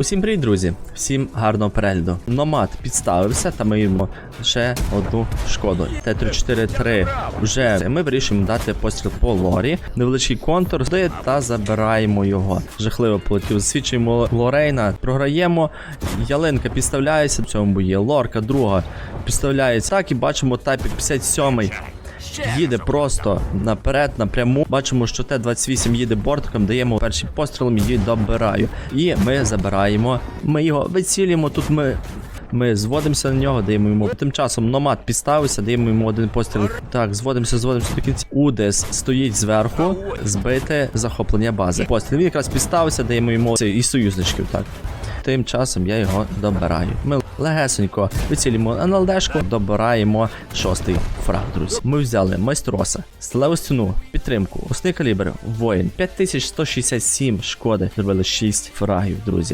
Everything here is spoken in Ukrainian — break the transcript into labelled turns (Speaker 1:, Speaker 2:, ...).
Speaker 1: Усім привіт, друзі! Всім гарного перегляду. Номад підставився, та ми йому ще одну шкоду. Т-343 вже ми вирішуємо дати постріл по лорі. Невеличкий контур та забираємо його. Жахливо полетів. Засвідчуємо Лорейна, програємо. Ялинка підставляється в цьому бої. Лорка, друга підставляється. Так і бачимо тайпік 57 їде просто наперед, напряму. Бачимо, що Т-28 їде бортиком, даємо перший постріл, її добираю. І ми забираємо. Ми його вицілюємо. Тут ми. Ми зводимося на нього, даємо йому. Тим часом номад підставився, даємо йому один постріл. Так, зводимося, зводимося до кінця. Удес стоїть зверху, збите захоплення бази. Постріл. Він якраз підставився, даємо йому і союзничків. Так. Тим часом я його добираю. Ми легесенько вицілюємо НЛДшку, добираємо шостий фраг, друзі. Ми взяли майстроса, сталеву стіну, підтримку, усний калібр, воїн, 5167 шкоди, зробили 6 фрагів, друзі.